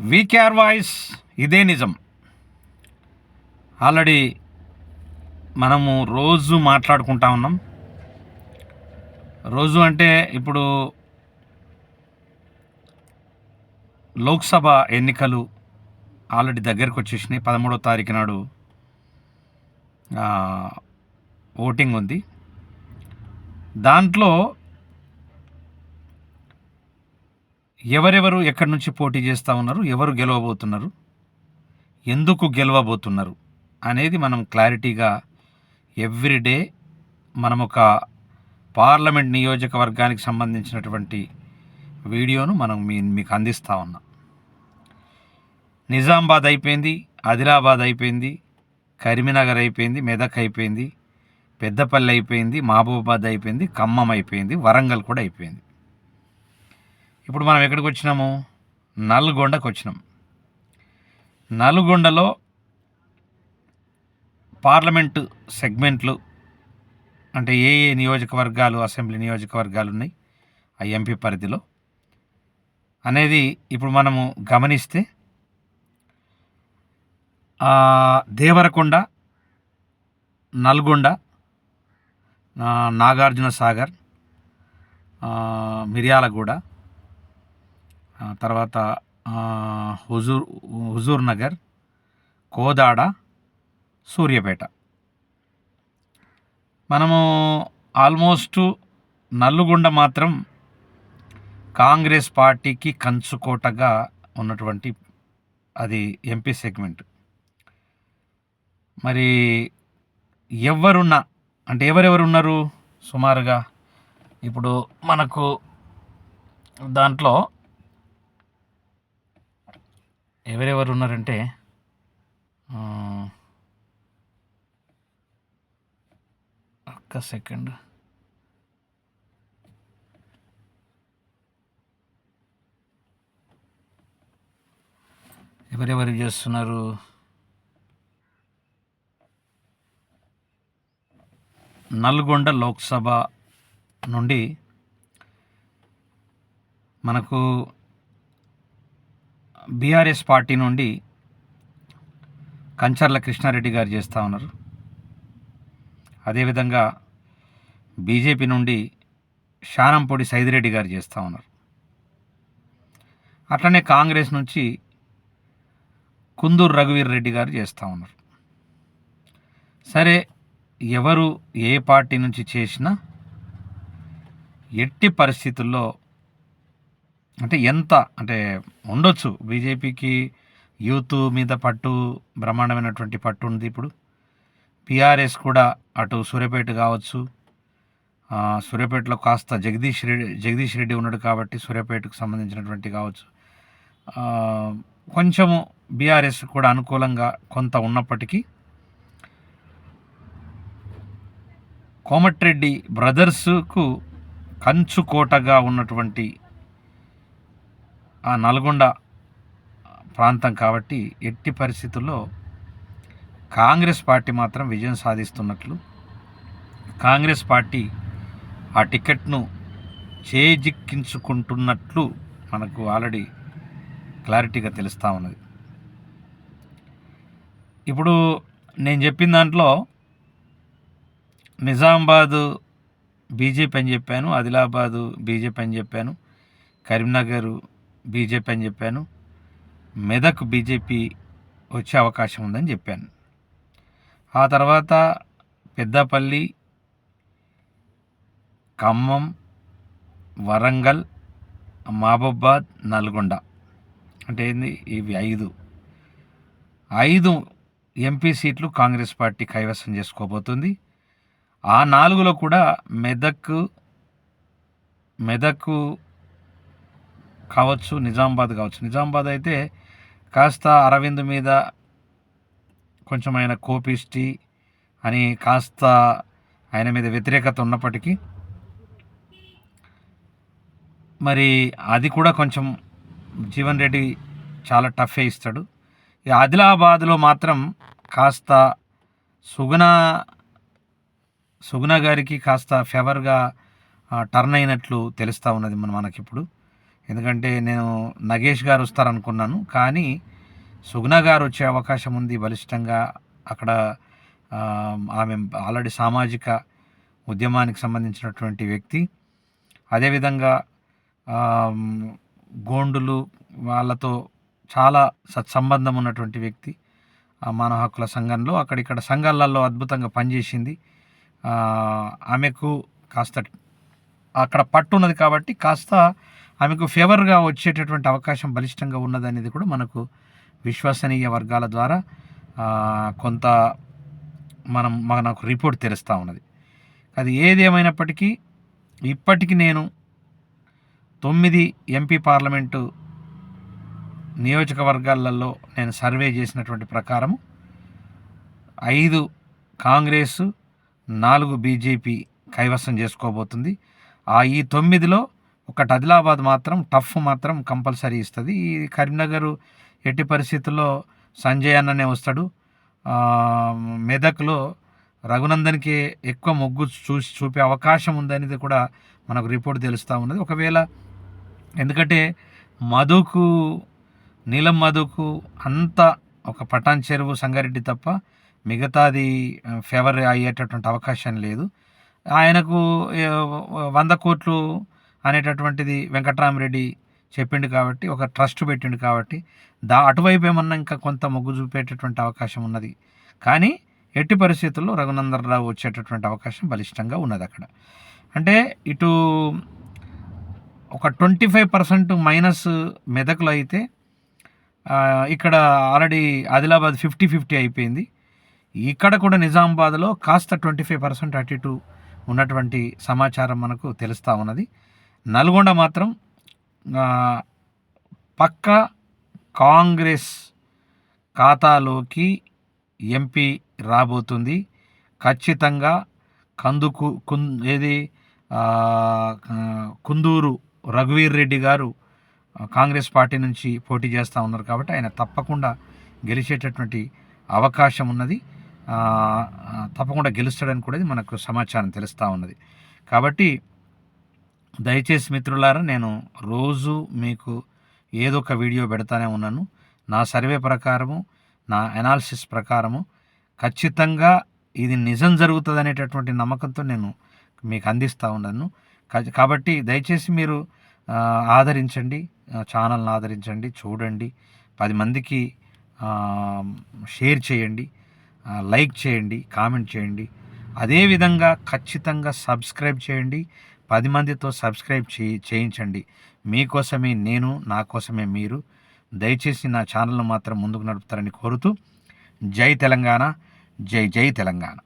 VKR voice ఇదే నిజం. Already మనము రోజు మాట్లాడుకుంటా ఉన్నాం. రోజు అంటే ఇప్పుడు లోక్సభ ఎన్నికలు ఆల్రెడీ దగ్గరకు వచ్చేసినాయి. పదమూడో తారీఖు నాడు ఓటింగ్ ఉంది. దాంట్లో ఎవరెవరు ఎక్కడి నుంచి పోటీ చేస్తూ ఉన్నారు ఎవరు గెలవబోతున్నారు ఎందుకు గెలవబోతున్నారు అనేది మనం క్లారిటీగా ఎవ్రీడే మనం ఒక పార్లమెంట్ నియోజకవర్గానికి సంబంధించినటువంటి వీడియోను మనం మీ మీకు అందిస్తూ ఉన్నాం. నిజామాబాద్ అయిపోయింది ఆదిలాబాద్ అయిపోయింది కరీంనగర్ అయిపోయింది మెదక్ అయిపోయింది పెద్దపల్లి అయిపోయింది మహబూబాబాద్ అయిపోయింది ఖమ్మం అయిపోయింది వరంగల్ కూడా అయిపోయింది. ఇప్పుడు మనం ఎక్కడికి వచ్చినాము? నల్గొండకు వచ్చినాం నల్గొండలో పార్లమెంటు సెగ్మెంట్లు అంటే ఏ ఏ నియోజకవర్గాలు అసెంబ్లీ నియోజకవర్గాలు ఉన్నాయి ఆ ఎంపీ పరిధిలో? అనేది ఇప్పుడు మనము గమనిస్తే దేవరకొండ నల్గొండ నాగార్జున సాగర్ మిర్యాలగూడ తర్వాత హుజూర్ హుజూర్ నగర్ కోదాడ సూర్యాపేట. మనము ఆల్మోస్ట్ నల్లుగొండ మాత్రం కాంగ్రెస్ పార్టీకి కంచుకోటగా ఉన్నటువంటి అది ఎంపీ సెగ్మెంట్. మరి ఎవరున్నా అంటే ఎవరెవరు ఉన్నారు సుమారుగా? ఇప్పుడు మనకు దాంట్లో ఎవరెవరు ఉన్నారంటే ఒక్క సెకండ్. ఎవరెవరు చేస్తున్నారు? నల్గొండ లోక్సభ నుండి మనకు బీఆర్ఎస్ పార్టీ నుండి కంచర్ల కృష్ణారెడ్డి గారు చేస్తూ ఉన్నారు. అదేవిధంగా బీజేపీ నుండి శానంపొడి సైదిరెడ్డి గారు చేస్తూ ఉన్నారు. అట్లనే కాంగ్రెస్ నుంచి కుందూరు రఘువీర్ రెడ్డి గారు చేస్తూ ఉన్నారు. సరే ఎవరు ఏ పార్టీ నుంచి చేసినా ఎట్టి పరిస్థితుల్లో అంటే ఎంత అంటే ఉండొచ్చు. బీజేపీకి యూత్ మీద పట్టు బ్రహ్మాండమైనటువంటి పట్టు ఉంది ఇప్పుడు. పిఆర్ఎస్ కూడా అటు సూర్యాపేట కావచ్చు. సూర్యపేటలో సూర్యాపేటలో కాస్త జగదీష్ రెడ్డి జగదీష్ రెడ్డి ఉన్నాడు కాబట్టి సూర్యాపేటకు సంబంధించినటువంటి కావచ్చు. కొంచెము బీఆర్ఎస్ కూడా అనుకూలంగా కొంత ఉన్నప్పటికీ కోమటిరెడ్డి బ్రదర్స్కు కంచుకోటగా ఉన్నటువంటి ఆ నల్గొండ ప్రాంతం కాబట్టి ఎట్టి పరిస్థితుల్లో కాంగ్రెస్ పార్టీ మాత్రం విజయం సాధిస్తున్నట్లు. కాంగ్రెస్ పార్టీ ఆ టికెట్ను చేజిక్కించుకుంటున్నట్లు మనకు ఆల్రెడీ క్లారిటీగా తెలుస్తూ ఉన్నది. ఇప్పుడు నేను చెప్పిన దాంట్లో నిజామాబాదు బీజేపీ అని చెప్పాను ఆదిలాబాదు బీజేపీ అని చెప్పాను కరీంనగర్ బీజేపీ అని చెప్పాను. మెదక్ బీజేపీ వచ్చే అవకాశం ఉందని చెప్పాను. ఆ తర్వాత పెద్దపల్లి ఖమ్మం వరంగల్ మహబూబాద్ నల్గొండ. అంటే ఏంది? ఇవి ఐదు. ఐదు ఎంపీ సీట్లు కాంగ్రెస్ పార్టీ కైవసం చేసుకోబోతుంది. ఆ నాలుగులో కూడా మెదక్ మెదక్ కావచ్చు నిజామాబాద్ కావచ్చు. నిజామాబాద్ అయితే కాస్త అరవింద్ మీద కొంచెం ఆయన కోపిష్టి అని కాస్త ఆయన మీద వ్యతిరేకత ఉన్నప్పటికీ మరి అది కూడా కొంచెం జీవన్ రెడ్డి చాలా టఫే ఇస్తాడు. ఈ ఆదిలాబాద్లో మాత్రం కాస్త సుగుణ సుగుణ గారికి కాస్త ఫేవర్గా టర్న్ అయినట్లు తెలుస్తూ ఉన్నది మన మనకిప్పుడు. ఎందుకంటే నేను నగేష్ గారు వస్తారనుకున్నాను. కానీ సుగుణ గారు వచ్చే అవకాశం ఉంది బలిష్టంగా. అక్కడ ఆమె ఆల్రెడీ సామాజిక ఉద్యమానికి సంబంధించినటువంటి వ్యక్తి. అదేవిధంగా గోండులు వాళ్ళతో చాలా సత్సంబంధం ఉన్నటువంటి వ్యక్తి. మానవ హక్కుల సంఘంలో అక్కడిక్కడ సంఘాలలో అద్భుతంగా పనిచేసింది. ఆమెకు కాస్త అక్కడ పట్టు ఉన్నది కాబట్టి కాస్త ఆమెకు ఫేవర్గా వచ్చేటటువంటి అవకాశం బలిష్టంగా ఉన్నదనేది కూడా మనకు విశ్వసనీయ వర్గాల ద్వారా కొంత మనం మనకు రిపోర్ట్ తెలుస్తూ ఉన్నది. అది ఏది ఏమైనప్పటికీ ఇప్పటికి నేను తొమ్మిది ఎంపీ పార్లమెంటు నియోజకవర్గాలలో నేను సర్వే చేసినటువంటి ప్రకారం ఐదు కాంగ్రెస్ నాలుగు బీజేపీ కైవసం చేసుకోబోతుంది. ఆ ఈ తొమ్మిదిలో ఒకటి ఆదిలాబాద్ మాత్రం టఫ్ మాత్రం కంపల్సరీ ఇస్తుంది. ఈ కరీంనగర్ ఎట్టి పరిస్థితుల్లో సంజయ్ అన్ననే వస్తాడు. మెదక్లో రఘునందన్కి ఎక్కువ మొగ్గు చూసి చూపే అవకాశం ఉందనేది కూడా మనకు రిపోర్ట్ తెలుస్తూ ఉన్నది. ఒకవేళ ఎందుకంటే మధుకు నీలం మధుకు అంత ఒక పటాన్ చెరువు సంగారెడ్డి తప్ప మిగతాది ఫేవర్ అయ్యేటటువంటి అవకాశం లేదు. ఆయనకు వంద కోట్లు అనేటటువంటిది వెంకట్రామరెడ్డి చెప్పిండు కాబట్టి ఒక ట్రస్ట్ పెట్టిండు కాబట్టి దా అటువైపు ఏమన్నా ఇంకా కొంత మొగ్గు చూపేటటువంటి అవకాశం ఉన్నది. కానీ ఎట్టి పరిస్థితుల్లో రఘునందనరావు వచ్చేటటువంటి అవకాశం బలిష్టంగా ఉన్నది అక్కడ. అంటే ఇటు ఒక ట్వంటీ ఫైవ్ పర్సెంట్ మైనస్ మెదక్లో అయితే ఇక్కడ ఆల్రెడీ ఆదిలాబాద్ ఫిఫ్టీ ఫిఫ్టీ అయిపోయింది. ఇక్కడ కూడా నిజామాబాద్లో కాస్త ట్వంటీ ఫైవ్ పర్సెంట్ అటు ఇటు ఉన్నటువంటి సమాచారం మనకు తెలుస్తూ ఉన్నది. నల్గొండ మాత్రం పక్క కాంగ్రెస్ ఖాతాలోకి ఎంపీ రాబోతుంది. ఖచ్చితంగా కందుకు కుం ఏది కుందూరు రఘువీర్ రెడ్డి గారు కాంగ్రెస్ పార్టీ నుంచి పోటీ చేస్తూ ఉన్నారు కాబట్టి ఆయన తప్పకుండా గెలిచేటటువంటి అవకాశం ఉన్నది. తప్పకుండా గెలుస్తాడని కూడా మనకు సమాచారం తెలుస్తూ ఉన్నది. కాబట్టి దయచేసి మిత్రులారా నేను రోజు మీకు ఏదో ఒక వీడియో పెడతానే ఉన్నాను. నా సర్వే ప్రకారము నా అనాలిసిస్ ప్రకారము ఖచ్చితంగా ఇది నిజం జరుగుతుంది అనేటటువంటి నమ్మకంతో నేను మీకు అందిస్తూ ఉన్నాను. కాబట్టి దయచేసి మీరు ఆదరించండి ఛానల్ని ఆదరించండి చూడండి పది మందికి షేర్ చేయండి లైక్ చేయండి కామెంట్ చేయండి. అదేవిధంగా ఖచ్చితంగా సబ్స్క్రైబ్ చేయండి. పది మందితో సబ్స్క్రైబ్ చేయి చేయించండి. మీకోసమే నేను నా కోసమే మీరు. దయచేసి నా ఛానల్ను మాత్రం ముందుకు నడుపుతారని కోరుతూ జై తెలంగాణ జై జై తెలంగాణ.